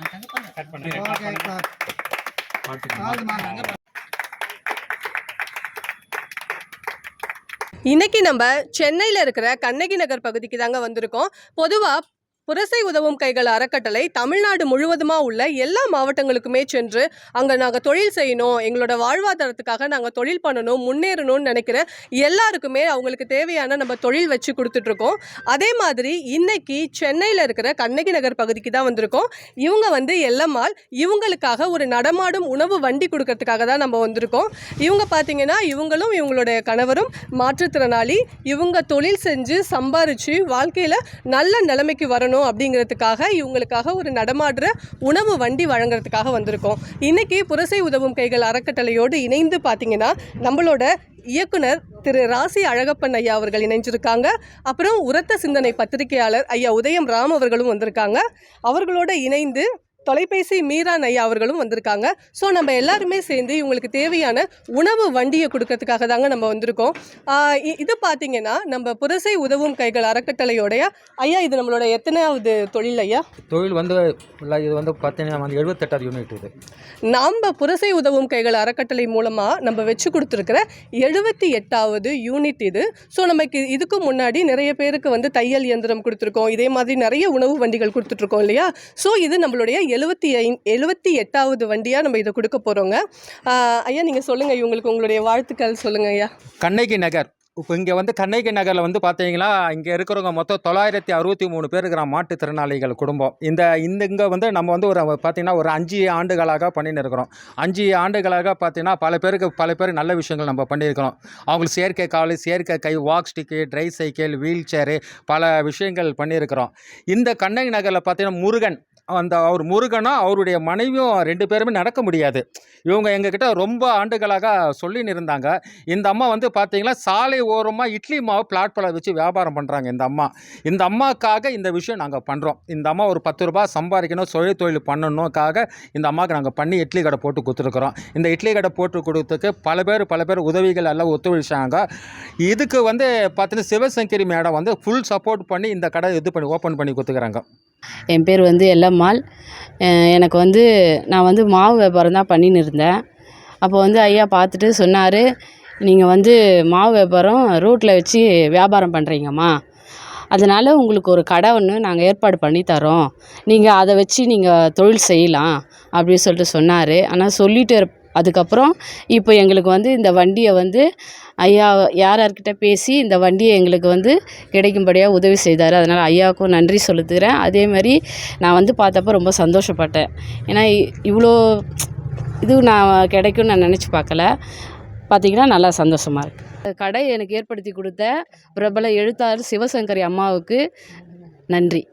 Cut பண்ணு okay sir call மாறுங்க இன்னைக்கு நம்ம சென்னையில் இருக்கிற கண்ணகி நகர் பகுதிக்கு தாங்க வந்திருக்கோம். பொதுவாக புரசை உதவும் கைகள் அறக்கட்டளை தமிழ்நாடு முழுவதுமாக உள்ள எல்லா மாவட்டங்களுக்குமே சென்று அங்கே நாங்கள் தொழில் செய்யணும் எங்களோட வாழ்வாதாரத்துக்காக நாங்கள் தொழில் பண்ணணும் முன்னேறணும்னு நினைக்கிற எல்லாருக்குமே அவங்களுக்கு தேவையான நம்ம தொழில் வச்சு கொடுத்துட்ருக்கோம். அதே மாதிரி இன்னைக்கு சென்னையில் இருக்கிற கண்ணகி நகர் பகுதிக்கு தான் வந்திருக்கோம். இவங்க வந்து எல்லம்மாள் இவங்களுக்காக ஒரு நடமாடும் உணவு வண்டி கொடுக்கறதுக்காக தான் நம்ம வந்திருக்கோம். இவங்க பார்த்தீங்கன்னா இவங்களும் இவங்களுடைய கணவரும் மாற்றுத்திறனாளி. இவங்க தொழில் செஞ்சு சம்பாரிச்சு வாழ்க்கையில் நல்ல நிலைமைக்கு வரணும். அப்படிங்கிறதுக்காக இவங்களுக்காக ஒரு நடமாடுற உணவு வண்டி வழங்குறதுக்காக வந்திருக்கோம். இன்னைக்கு புரசை உதவும் கைகள் அறக்கட்டளையோடு இணைந்து பார்த்தீங்கன்னா நம்மளோட இயக்குனர் திரு ராசி அழகப்பன் ஐயா அவர்கள் இணைஞ்சிருக்காங்க. அப்புறம் உரத்த சிந்தனை பத்திரிகையாளர் ஐயா உதயம் ராம் அவர்களும் வந்திருக்காங்க. அவர்களோட இணைந்து தொலைபேசி மீரான் ஐயா அவர்களும் வந்திருக்காங்க. ஸோ நம்ம எல்லாருமே சேர்ந்து இவங்களுக்கு தேவையான உணவு வண்டியை கொடுக்கறதுக்காக தாங்க நம்ம வந்திருக்கோம். இது பார்த்தீங்கன்னா நம்ம புரசை உதவும் கைகள் அறக்கட்டளையோடைய ஐயா இது நம்மளோட எத்தனாவது தொழில் ஐயா? தொழில் வந்து இது வந்து பார்த்தீங்கன்னா வந்து எழுபத்தெட்டாவது யூனிட் இது. நாம் புரசை உதவும் கைகள் அறக்கட்டளை மூலமாக நம்ம வச்சு கொடுத்துருக்கிற எழுபத்தி எட்டாவது யூனிட் இது. ஸோ நமக்கு இதுக்கு முன்னாடி நிறைய பேருக்கு வந்து தையல் இயந்திரம் கொடுத்துருக்கோம். இதே மாதிரி நிறைய உணவு வண்டிகள் கொடுத்துட்ருக்கோம் இல்லையா? ஸோ இது நம்மளுடைய எழுபத்தி ஐ எழுபத்தி எட்டாவது வண்டியாக நம்ம இதை கொடுக்க போகிறோங்க ஐயா நீங்கள் சொல்லுங்கள் இவங்களுக்கு உங்களுடைய வாழ்த்துக்கள் சொல்லுங்கள் ஐயா. கண்ணகி நகர். இப்போ இங்கே வந்து கண்ணகி நகரில் வந்து பார்த்தீங்கன்னா இங்கே இருக்கிறவங்க மொத்தம் தொள்ளாயிரத்தி அறுபத்தி மூணு பேர் இருக்கிற மாற்றுத்திறனாளிகள் குடும்பம். இந்த இந்த இங்கே வந்து நம்ம வந்து ஒரு பார்த்தீங்கன்னா ஒரு அஞ்சு ஆண்டுகளாக பண்ணின்னு இருக்கிறோம். அஞ்சு ஆண்டுகளாக பார்த்தீங்கன்னா பல பேருக்கு பல பேர் நல்ல விஷயங்கள் நம்ம பண்ணியிருக்கிறோம். அவங்களுக்கு செயற்கை கால் செயற்கை கை walk stick tricycle wheelchair பல விஷயங்கள் பண்ணியிருக்கிறோம். இந்த கண்ணகி நகரில் பார்த்தீங்கன்னா முருகன் அந்த அவர் முருகனும் அவருடைய மனைவியும் ரெண்டு பேருமே நடக்க முடியாது. இவங்க எங்ககிட்ட ரொம்ப ஆண்டுகளாக சொல்லின்னு இருந்தாங்க. இந்த அம்மா வந்து பார்த்தீங்கன்னா சாலை ஓரமாக இட்லி மாவு பிளாட்பாலை வச்சு வியாபாரம் பண்ணுறாங்க இந்த அம்மா. இந்த அம்மாக்காக இந்த விஷயம் நாங்கள் பண்ணுறோம் இந்த அம்மா ஒரு பத்து ரூபா சம்பாதிக்கணும் சுய தொழில் பண்ணணுக்காக இந்த அம்மாவுக்கு நாங்கள் பண்ணி இட்லி கடை போட்டு கொடுத்துருக்குறோம். இந்த இட்லி கடை போட்டு கொடுத்ததுக்கு பல பேர் பல பேர் உதவிகள் எல்லாம் ஒத்துழைச்சாங்க. இதுக்கு வந்து பார்த்தீங்கன்னா சிவசங்கரி மேடம் வந்து ஃபுல் சப்போர்ட் பண்ணி இந்த கடை இது பண்ணி ஓப்பன் பண்ணி கொடுத்துக்கிறாங்க. என் பேர் வந்து எல்லம்மாள். எனக்கு வந்து நான் வந்து மாவு வியாபாரம் தான் பண்ணின்னு இருந்தேன். அப்போ வந்து ஐயா பார்த்துட்டு சொன்னார் நீங்கள் வந்து மாவு வியாபாரம் ரோட்டில் வச்சு வியாபாரம் பண்ணுறீங்கம்மா அதனால் உங்களுக்கு ஒரு கடை ஒன்று நாங்கள் ஏற்பாடு பண்ணி தரோம். நீங்கள் அதை வச்சு நீங்கள் தொழில் செய்யலாம். அப்படின்னு சொல்லிட்டு சொன்னார். ஆனால் சொல்லிட்டு இருப்- அதுக்கப்புறம் இப்போ எங்களுக்கு வந்து இந்த வண்டியை வந்து ஐயா யார் யார்கிட்ட பேசி இந்த வண்டியை எங்களுக்கு வந்து கிடைக்கும்படியாக உதவி செய்தார். அதனால் ஐயாவுக்கும் நன்றி செலுத்துகிறேன். அதே மாதிரி நான் வந்து பார்த்தப்ப ரொம்ப சந்தோஷப்பட்டேன். ஏன்னா இ- இவ்வளோ இது நான் கிடைக்கும்னு நான் நினச்சி பார்க்கல. பார்த்திங்கன்னா நல்லா சந்தோஷமாக இருக்குது கடை எனக்கு ஏற்படுத்தி கொடுத்த பிரபல எழுத்தாளர் சிவசங்கரி அம்மாவுக்கு நன்றி.